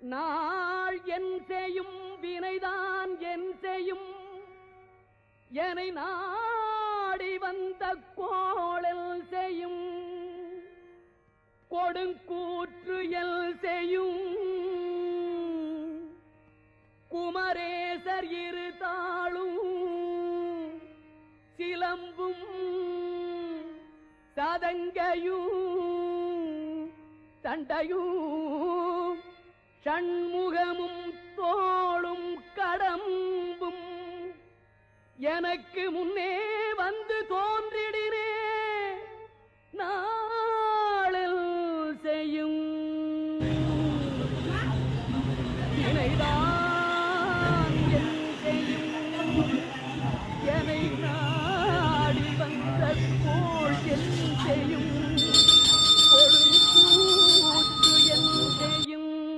நாள் என் செய்யும் வினைதான் என் செய்யும். என நாடி வந்த கோளல் செய்யும். கொடுங்கூற்று எல் செய்யும். குமரேசர் இரு தாளும் சிலம்பும் சதங்கையும் தண்டையும் சண்முகமும் தோளும் கடம்பும் எனக்கு முன்னே வந்து தோன்றிடினே. நாளில் செய்யும். இணைதான்